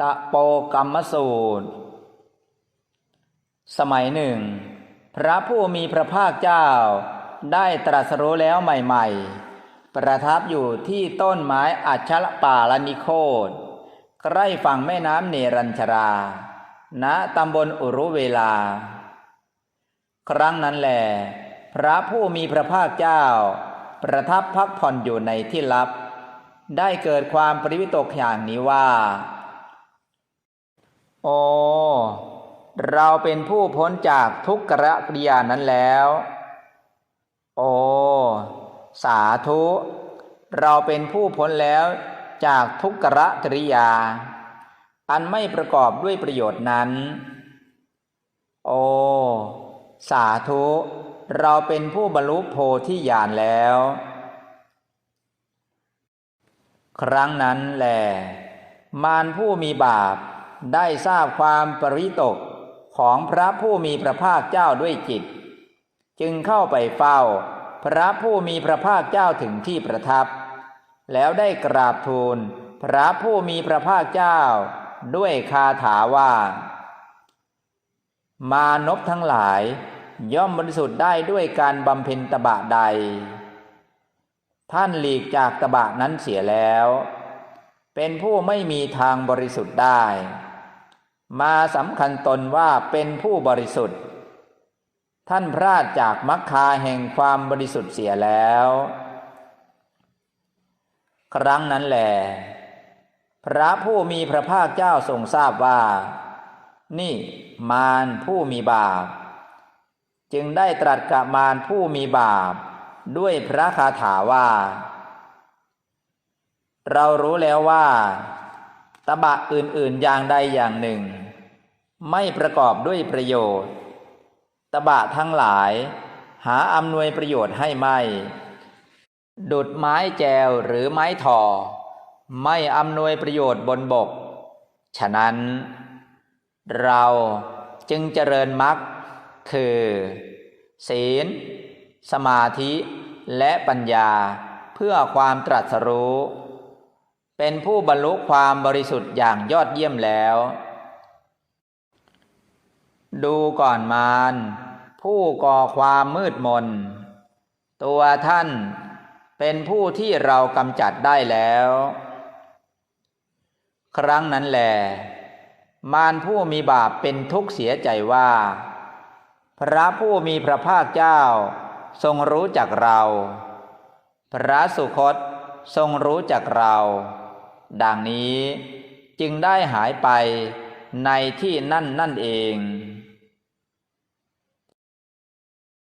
ตะโปกรรมสูตร สมัยหนึ่ง พระผู้มีพระภาคเจ้า ได้ตรัสรู้แล้วใหม่ๆ ประทับอยู่ที่ต้นไม้อัชรป่าลนิโคตใกล้ฝั่งแม่น้ำเนรัญชรา ณตำบลอุรุเวลา ครั้งนั้นแหลพระผู้มีพระภาคเจ้า ประทับพักผ่อนอยู่ในที่ลับ ได้เกิดความปริวิตกอย่างนี้ว่า โอ้เราเป็นผู้พ้นจากทุกขกริยานั้นแล้ว โอ้สาธุ เราเป็นผู้พ้นแล้วจากทุกขกริยา อันไม่ประกอบด้วยประโยชน์นั้น โอ้สาธุ เราเป็นผู้บรรลุโพธิญาณแล้ว ครั้งนั้นแหลมารผู้มีบาป ได้ทราบความปริตกของพระผู้มีพระภาคเจ้าด้วยจิต จึงเข้าไปเฝ้า พระผู้มีพระภาคเจ้าถึงที่ประทับ แล้วได้กราบทูล พระผู้มีพระภาคเจ้า ด้วยคาถาว่า มานพทั้งหลาย ย่อมบริสุทธิ์ได้ด้วยการบำเพ็ญตบะใด ท่านหลีกจากตบะนั้นเสียแล้ว เป็นผู้ไม่มีทางบริสุทธิ์ได้ มาสำคัญตนว่าเป็นผู้บริสุทธิ์ ท่านพลาดจากมรรคาแห่งความบริสุทธิ์เสียแล้ว ครั้งนั้นแหลพระผู้มีพระภาคเจ้าทรงทราบว่า นี่มารผู้มีบาป จึงได้ตรัสกับมารผู้มีบาป ด้วยพระคาถาว่า เรารู้แล้วว่าตบะอื่นๆอย่างใดอย่างหนึ่ง ไม่ประกอบด้วยประโยชน์ ตบะทั้งหลาย หาอำนวยประโยชน์ให้ไม่ ดุดไม้แจวหรือไม้ถอ ไม่อำนวยประโยชน์บนบก ฉะนั้น เราจึงเจริญมรรคคือ ศีล สมาธิและปัญญาเพื่อความตรัสรู้ เป็นผู้บรรลุความบริสุทธิ์อย่างยอดเยี่ยมแล้ว ดูก่อนมารผู้ก่อความมืดมน ตัวท่านเป็นผู้ที่เรากำจัดได้แล้ว ครั้งนั้นแหลมารผู้มีบาปเป็นทุกข์เสียใจว่า พระผู้มีพระภาคเจ้าทรงรู้จักเรา พระสุคตทรงรู้จักเรา ดังนี้จึงได้หายไปในที่นั่นนั่นเอง